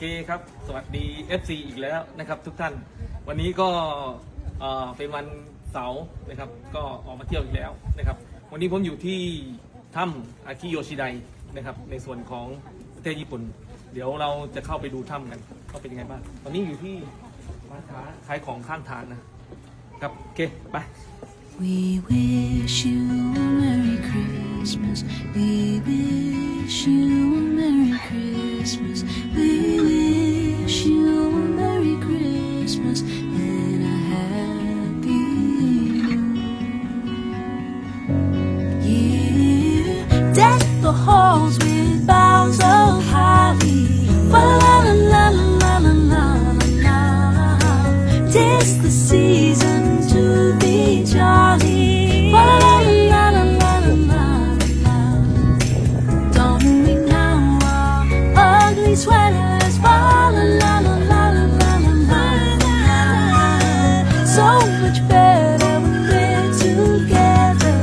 เคครับสวัสดี FC อีกแล้วนะครับทุกท่าน วันนี้ก็เอ่อเป็นวันเสาร์นะครับ ก็ออกมาเที่ยวอีกแล้วนะครับ วันนี้ผมอยู่ที่ถ้ำอากิโยชิไดนะครับ ในส่วนของประเทศญี่ปุ่น เดี๋ยวเราจะเข้าไปดูถ้ำกันว่าเป็นยังไงบ้างตอนนี้อยู่ที่ร้านค้าขายของข้างทางนะครับโอเคไป We wish you a Merry Christmas. We wish you a Merry Christmas. We wish you So much better when we're together.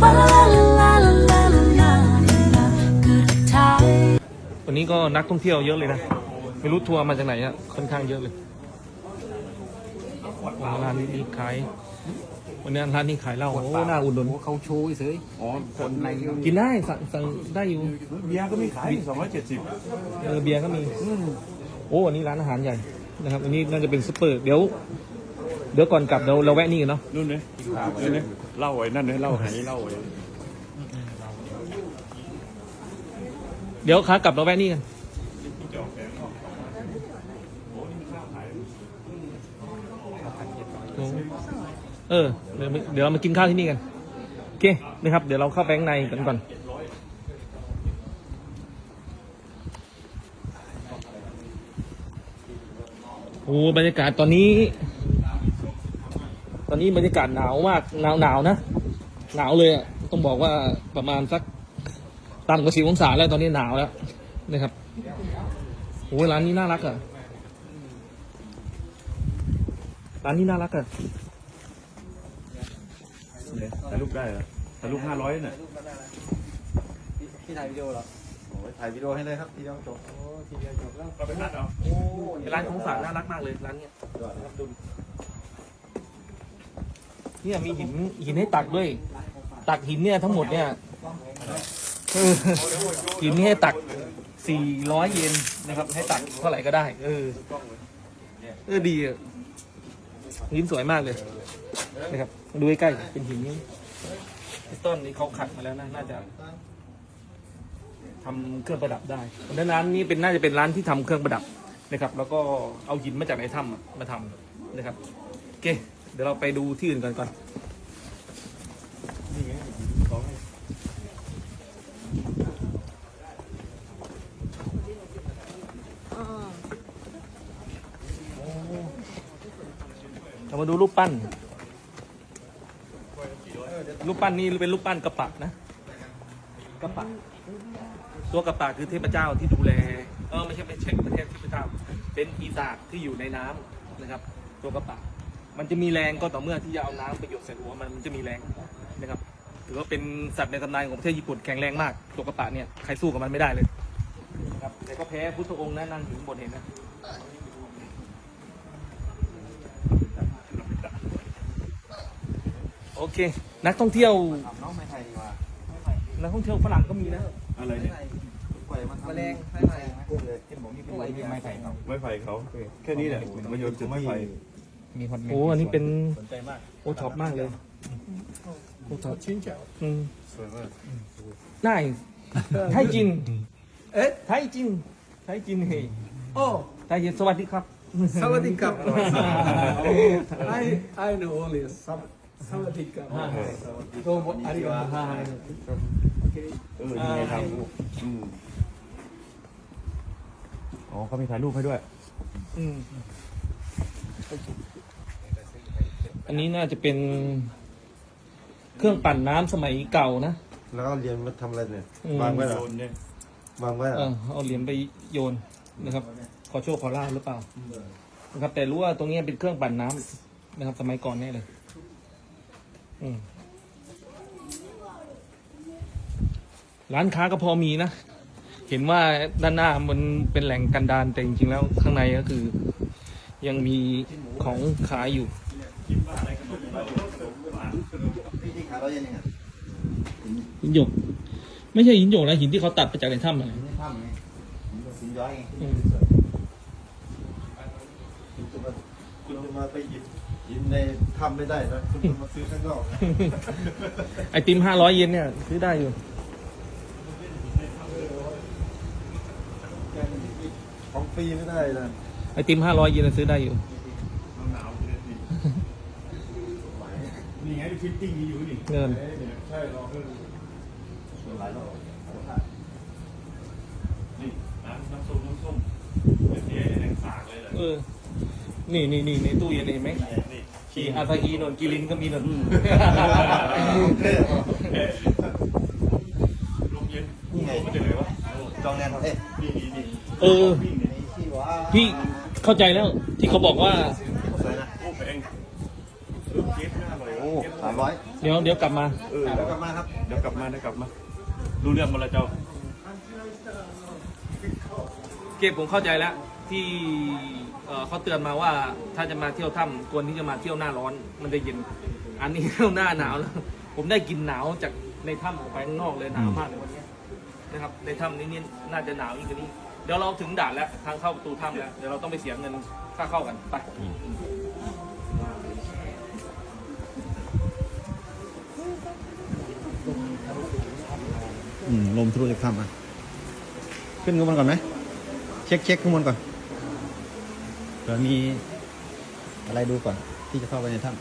Fa la la la la la la la la. Good times. วันนี้ก็นักท่องเที่ยวเยอะเลยนะ ไม่รู้ทัวร์มาจากไหนอะค่อนข้างเยอะเลยร้านนี้มีขายวันนี้ร้านนี้ขายเหล้าโอ้น่าอุ่นหนุนโอ้เขาโชว์เฉยอ๋อคนในกินได้สั่งสั่งได้อยู่ เบียร์ก็มีขายสองร้อยเจ็ดสิบเออเบียร์ก็มีโอ้วันนี้ร้านอาหารใหญ่นะครับ อันนี้น่าจะเป็นซุปเปอร์ เดี๋ยว เดี๋ยวก่อนกลับเราเราแวะนี่กันเนาะนู่นเนี่ยนู่นเนี่ยเหล่าไอ้นั่นเนี่ยเหล่าไหเหล่าไอ้เดี๋ยวขากลับเราแวะนี่กันโอ้เออเดี๋ยวเดี๋ยวเรามากินข้าวที่นี่กันโอเคนะครับ เดี๋ยวเราเข้าไปข้างในกันก่อนโอ้บรรยากาศตอนนี้ ตอนนี้บรรยากาศหนาวมากหนาวหนาวนะ หนาวเลยอะต้องบอกว่าประมาณสักต่ำกว่าสี่องศาแล้วตอนนี้หนาวแล้วนะครับโอ้ยร้านนี้น่ารักอะร้านนี้น่ารักอะเนี่ยถ่ายรูปได้เหรอถ่ายรูปห้าร้อยน่ะที่ถ่ายวิดีโอเหรอโอ้ยถ่ายวิดีโอให้เลยครับทีเดียวจบโอ้ทีเดียวจบแล้วเราไปนัดเอาโอ้ยร้านของฝากน่ารักมากเลยร้านเนี้ยนะครับดู เนี่ยมีหินหินให้ตักด้วย ตักหินเนี่ยทั้งหมดเนี่ยเออหินนี่ให้ตักสี่ร้อยเยนนะครับ ให้ตักเท่าไหร่ก็ได้ เออ เออดีอะหินสวยมากเลยนะครับดูใกล้ๆเป็นหินต้นนี้เขาขัดมาแล้วนะน่าจะทำเครื่องประดับได้ดังนั้นร้านนี้เป็นน่าจะเป็นร้านที่ทำเครื่องประดับนะครับ แล้วก็เอาหินมาจากในถ้ำอะมาทำนะครับโอเคเดี๋ยวเราไปดูที่อื่นกันก่อนเรามาดูรูปปั้น รูปปั้นนี่เป็นรูปปั้นกระปะนะ กระปะ ตัวกระปะคือเทพเจ้าที่ดูแล เออไม่ใช่ไม่ใช่ประเทศเทพเจ้า เป็นปีศาจที่อยู่ในน้ำนะครับ ตัวกระปะ มันจะมีแรงก็ต่อเมื่อที่จะเอาน้ำไปหยดใส่หัวมันมันจะมีแรงนะครับถือว่าเป็นสัตว์ในตำนานของประเทศญี่ปุ่นแข็งแรงมากตัวกระปะเนี่ยใครสู้กับมันไม่ได้เลยนะครับแต่ก็แพ้พุทธองค์นะนั่งอยู่ข้างบนเห็นนะโอเค นักท่องเที่ยวน้องไม่ถ่ายดีกว่านักท่องเที่ยวฝรั่งก็มีนะอะไรเนี่ยปล่อยมันแมลงไม่ถ่ายกุ้งเลยเห็นบอกนี่เป็นไอเดียไม่ถ่ายเขาไม้ไผ่เขาแค่นี้แหละมาโยนถึงไม้ไผ่ มีฮอตโอ้อันนี้เป็นสนใจมากโอท็อปมากเลยโอท็อปชิ้นเจ้าอืมสวยมากได้ไทยจิน เอ๊ะไทยจิน ไทยจินเฮ้ยโอ้ไทยจินสวัสดีครับสวัสดีครับ I I know only สวสวัสดีครับโดโมอาริกาโตเออนี่ไงทำอืมอ๋อเขามีถ่ายรูปให้ด้วย อืม อันนี้น่าจะเป็นเครื่องปั่นน้ำสมัยเก่านะ แล้วก็เรียนมาทำอะไรเนี่ยอืม วางไว้เหรโซอนเนี่ย วางไว้เหรเอออเอาเหรียญไปโยนนะครับ ขอโชคขอลาบหรือเปล่านะครับ แต่รู้ว่าตรงนี้เป็นเครื่องปั่นน้ำนะครับ สมัยก่อนแน่เลย อืมร้านค้าก็พอมีนะ เห็นว่าด้านหน้ามันเป็นแหล่งกันดารแต่จริงๆแล้วข้างในก็คือ ยังมีของขายอยู่ พี่ที่ขาย ร้อยเยนเองอะหินหยก ไม่ใช่หินหยกนะหินที่เขาตัดมาจากในถ้ำอะหินในถ้ำไงหินหินย้อยไงอืมคุณจะมาคุณจะมาไปหยิบหยิบในถ้ำไม่ได้นะคุณจะมาซื้อข้างนอกไอติมห้าร้อยเยนเนี่ยซื้อได้อยู่ของฟรีไม่ได้นะไอติมห้าร้อยเยนนะซื้อได้อยู่ นี่ไง ฟิตติ้งมีอยู่นี่เงิน ใช่เราเพิ่งหลายรอบนี่น้ำน้ำส้มน้ำส้มเป็นเทียแดงสากเลยแหละเออ นี่นี่นี่ในตู้เย็นเห็นไหมนี่ขี่อาซาฮีนนกิรินก็มีนนลมเย็นนี่ไงมันจะเลยวะจองแนนเอ้ยนี่นี่นี่เออวิ่งเนี่นี่พี่เข้าใจแล้วที่เขาบอกว่า ดี๋ยวเดี๋ยวกลับมา เออแล้วกลับมาครับ เดี๋ยวกลับมาเดี๋ยวกลับมาดูเรื่องมาละเจ้า เก็บผมเข้าใจแล้ว ที่เอ่อเขาเตือนมาว่าถ้าจะมาเที่ยวถ้ำควรที่จะมาเที่ยวหน้าร้อนมันจะเย็น อันนี้เที่ยวหน้าหนาวแล้ว ผมได้กลินหนาวจากในถ้ำออกไปข้างนอกเลยหนาวมากเลยวันนี้นะครับ ในถ้ำนี้นี่น่าจะหนาวยิ่งกว่านี้ เดี๋ยวเราถึงด่านแล้วทางเข้าประตูถ้ำแล้วเดี๋ยวเราต้องไปเสียเงินค่าเข้ากันไป อืมลมทะลุจากถ้ำอะ ขึ้นข้างบนก่อนไหม เช็คเช็คข้างบนก่อนเผื่อมีอะไรดูก่อน ที่จะเข้าไปในถ้ำ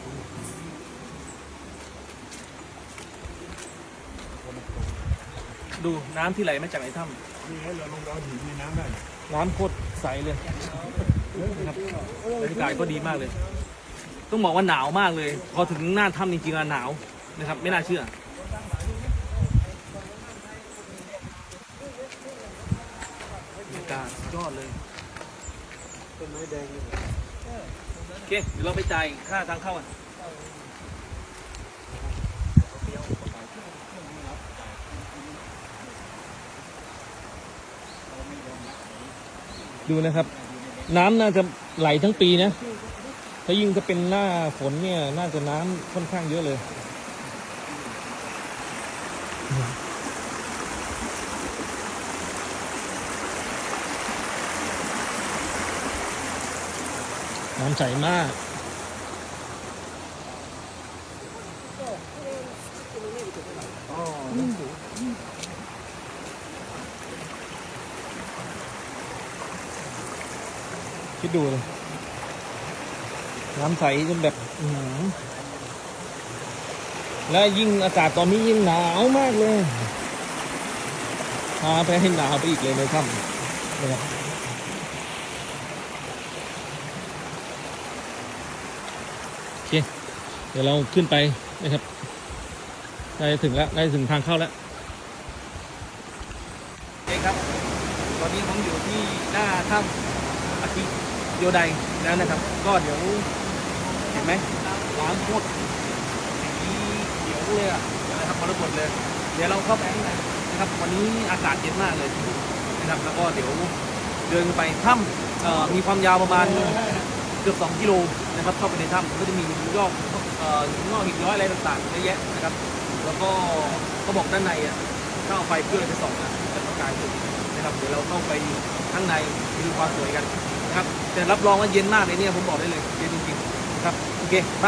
ดูน้ำที่ไหลมาจากในถ้ำนี่ให้เราลงเราถึงในน้ำได้ น้ำโคตรใสเลยนะครับบรรยากาศก็ดีมากเลย ต้องบอกว่าหนาวมากเลย พอถึงหน้าถ้ำจริงๆอะหนาวนะครับ ไม่น่าเชื่อบรรยากาศสุดย อดเลยต้นไม้แดงโอเคเดี๋ยวเราไปจ่ายค่าทางเข้ากันดูนะครับ น้ำน่าจะไหลทั้งปีนะถ้ายิ่งถ้าเป็นหน้าฝนเนี่ย น่าจะน้ำค่อนข้างเยอะเลย น้ำใสมาก คิดดูเลยน้ำใสจนแบบและยิ่งอากาศตอนนี้ยิ่งหนาวมากเลยพาไปให้หนาวไปอีกเลยในถ้ำนะครับโอเค เดี๋ยวเราขึ้นไปนะครับใกล้ถึงแล้วใกล้ถึงทางเข้าแล้วโอเครับ ตอนนี้ผมอยู่ที่หน้าถ้ำอากิโยไดแล้วนะครับ ก็เดี๋ยวเห็นไหมน้ำโคตรสีเขียวเลยอะนะครับมรกตเลย เดี๋ยวเราเข้าไปข้างในนะครับ วันนี้อากาศเย็นมากเลยนะครับ แล้วก็เดี๋ยวเดินไปถ้ำมีความยาวประมาณเกือบ 2 กิโลนะครับ เข้าไปในถ้ำก็จะมียอดเอ่อ หินงอกหินย้อยอะไรต่างๆเยอะแยะนะครับ แล้วก็เขาบอกด้านในอะถ้าเอาไฟเพื่อไปส่องอะจะประกายสุดนะครับเดี๋ยวเราเข้าไปข้างในดูความสวยกันนะครับแต่รับรองว่าเย็นมากเลยเนี่ยผมบอกได้เลยเย็นจริงๆนะครับโอเคไป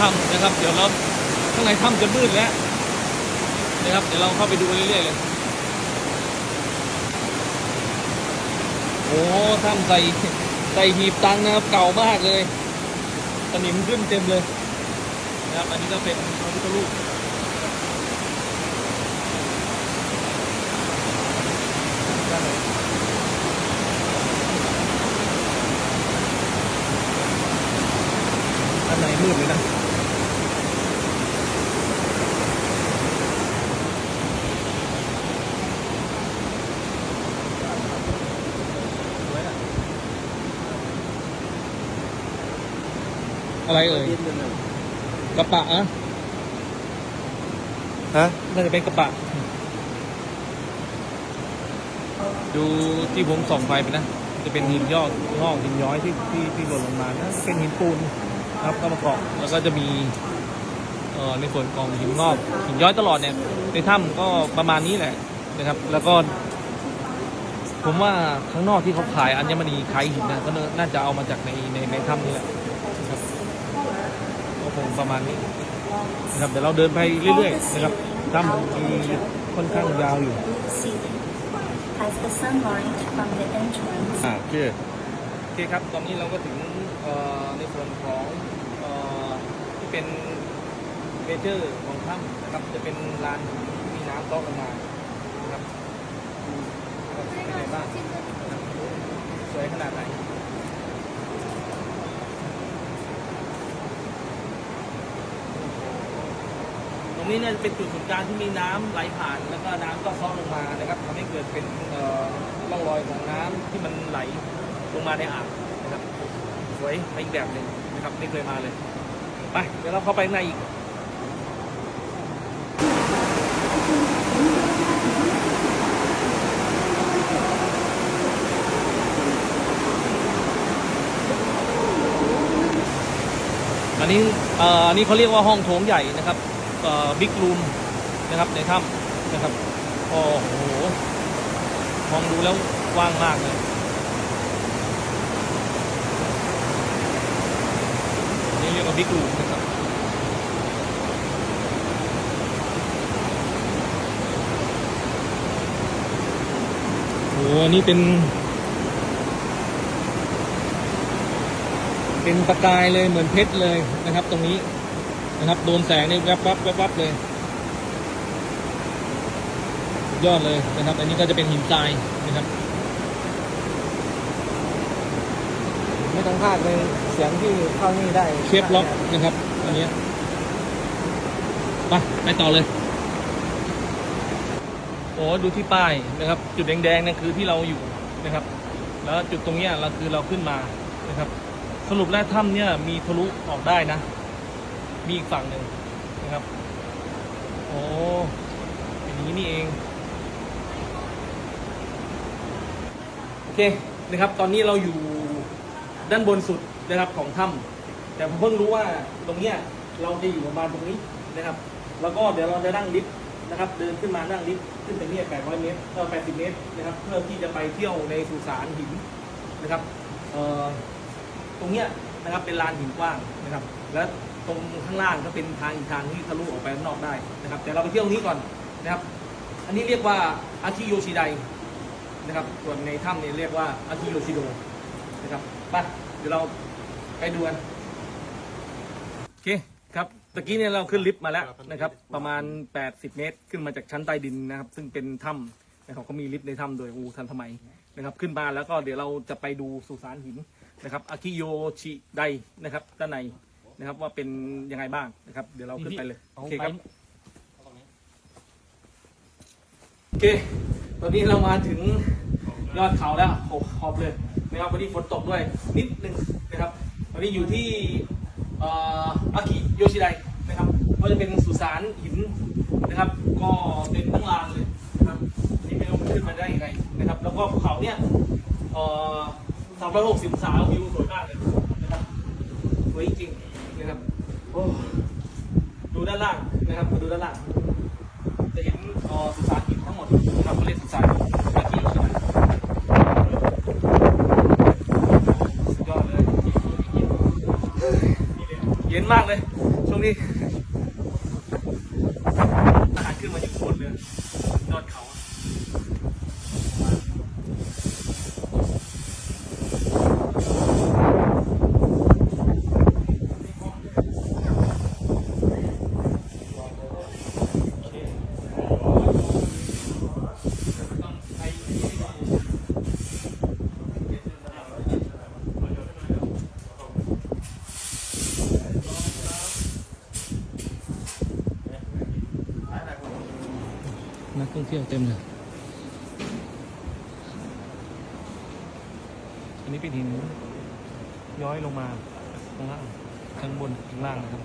ถ้ำนะครับ เดี๋ยวเราข้างในถ้ำจะมืดแล้วนะครับ เดี๋ยวเราเข้าไปดูเรื่อยๆเลย โอ้ถ้ำใส่ใส่หีบตังนะครับ เก่ามากเลยสนิมขึ้นเต็มเลยนะครับ อันนี้ก็เป็นพระพุทธรูปด้านในมืดเลยนะ อะไรเอ่ยกระปะอะฮะน่าจะเป็นกระปะ ดูที่ผมส่องไฟไปนะ จะเป็นหินยอดงอกหินย้อยที่ที่ที่หล่นลงมานะเป็นหินปูนนะครับก็มาเกาะแล้วก็จะมีเอ่อในส่วนของหินงอกหินย้อยตลอดเนี่ย ในถ้ำก็ประมาณนี้แหละนะครับ แล้วก็ผมว่าข้างนอกที่เขาขายอัญมณีขายหินนะก็น่าจะเอามาจากในในในถ้ำนี่แหละนะครับก็ค งประมาณนี้นะครับเดี๋ยวเราเดินไปเรื่อยๆนะครับถ้ำมีค่อนข้างยาวอยู่ as the sunlight from the entrance อ่าโอเคโอเคครับ ตอนนี้เราก็ถึงในส่วนของอที่เป็นเมเจอร์ของถ้ำนะครับ จะเป็นลานที่มีน้ำตกลงมานะครับเป็นไงบ้างนะครับสวยขนาดไหน ตรง นี้เนี่ยเป็นจุดศูนย์กลางที่มีน้ำไหลผ่าน แล้วก็น้ำก็ซ้อลงมานะครับทำให้เกิดเป็นร่องรอยของน้ำที่มันไหลลงมาในอ่างนะครับสวยไปอีกแบบหนึ่งนะครับไม่เคยมาเลยไปเดี๋ยวเราเข้าไปในอีกอันนี้เอ่ออันนี้เขาเรียกว่าห้องโถงใหญ่นะครับ บิ๊กรูมนะครับในถ้ำนะครับโอ้โหมองดูแล้วว้างมากเลยนนี้เรียกว่าบิ๊กรูมนะครับโอ้โหอันนี้เป็น เป็นประกายเลยเหมือนเพชรเลยนะครับตรงนี้ นะครับ โดนแสงนี่แวบวับแวบวับเลย ยอดเลยนะครับ อันนี้ก็จะเป็นหินทรายนะครับ ไม่ต้องพลาดเลยเสียงที่เข้านี่ได้เชฟล็อกนะครับ อันเนี้ยไปไปต่อเลยโอ้ดูที่ป้ายนะครับ จุดแดงๆนั่นคือที่เราอยู่นะครับ แล้วจุดตรงเนี้ยเราคือเราขึ้นมานะครับ สรุปแล้วถ้ำเนี่ยมีทะลุออกได้นะ มีอีกฝั่งหนึ่งนะครับ โอ้เป็นอย่างนี้นี่เอง โอเคนะครับ ตอนนี้เราอยู่ด้านบนสุดนะครับของถ้ำแต่ผมเพิ่งรู้ว่าตรงเนี้ยเราจะอยู่ประมาณตรงนี้นะครับ แล้วก็เดี๋ยวเราจะนั่งลิฟต์นะครับ เดินขึ้นมานั่งลิฟต์ขึ้นไปเนี่ย800 เมตรเออ80 เมตรนะครับ เพื่อที่จะไปเที่ยวในสุสานหินนะครับเอ่อตรงเนี้ยนะครับเป็นลานหินกว้างนะครับ และ ตรงข้างล่างก็เป็นทางอีกทางที่ทะลุออกไปข้างนอกได้นะครับ แต่เราไปเที่ยวนี้ก่อนนะครับ อันนี้เรียกว่าอาคิโยชิไดนะครับ ส่วนในถ้ำเนี่ยเรียกว่าอากิโยชิโดนะครับไปเดี๋ยวเราไปดูกันโอเคครับตะกี้เนี่ยเราขึ้นลิฟต์มาแล้วนะครับ ประมาณ 80 เมตร ขึ้นมาจากชั้นใต้ดินนะครับ ซึ่งเป็นถ้ำนะครับเขามีลิฟต์ในถ้ำโดยอูทันทมัยนะครับ ขึ้นมาแล้วก็เดี๋ยวเราจะไปดูสุสานหินนะครับอากิโยชิไดนะครับด้านใน นะครับว่าเป็นยังไงบ้างนะครับ เดี๋ยวเราขึ้นไปเลยโอเคครับโอเค ตอนนี้เรามาถึงยอดเขาแล้วโอ้ขอบเลยนะครับวันนี้ฝนตกด้วยนิดนึงนะครับวันนี้อยู่ที่เอ่ออากิโยชิไดนะครับก็จะเป็นสุสานหินนะครับ ก็เป็นทั้งลานเลยนะครับอันนี่ไม่รู้มันขึ้นมาได้ยังไงนะครับ แล้วก็ภูเขาเนี่ยเอ่อสามร้อยหกสิบองศาวิวสวยมากเลยนะครับสวยจริงๆนะครับโอ้ ดูด้านล่างนะครับมาดูด้านล่าง จะเห็นอ่อสุสานหินทั้งหมดนะครับเรียกสุสานหินอากิโยชิไดสุดยอดเลยเย็นมากเลย ช่วงนี้ เต็มเลย อันนี้เป็นหินย้อยลงมาข้างล่างข้างบนข้างล่างนะครับ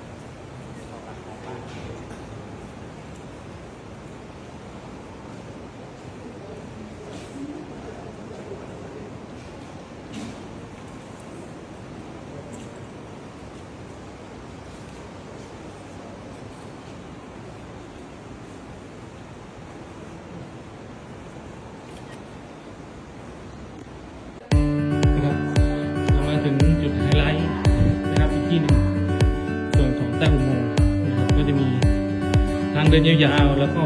ดินยาวๆแล้วก็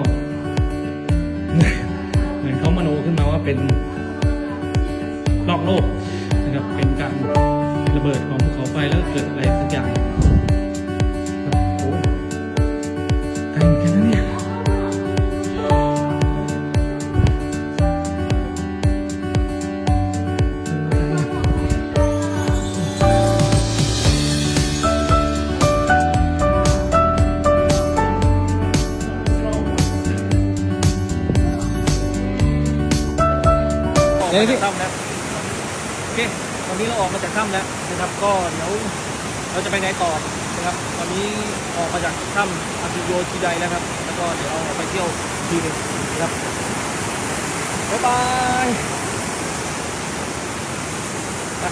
เหมือนเขามโนขึ้นมาว่าเป็นนอกโลกนะครับเป็นการระเบิดของภูเขาไฟแล้วเกิดอะไรสักอย่าง เดี๋ยพี่ ถ้ำแล้วโอเคตอนนี้เราออกมาจากถ้ำแล้วนะครับก็เดี๋ยวเราจะไปไหนต่อนะครับ ตอนนี้ออกมาจากถ้ำอาซิโยชิไดแล้วครับ แล้วก็เดี๋ยวเราไปเที่ยวทีหนึงนะครับบ๊ายบายไป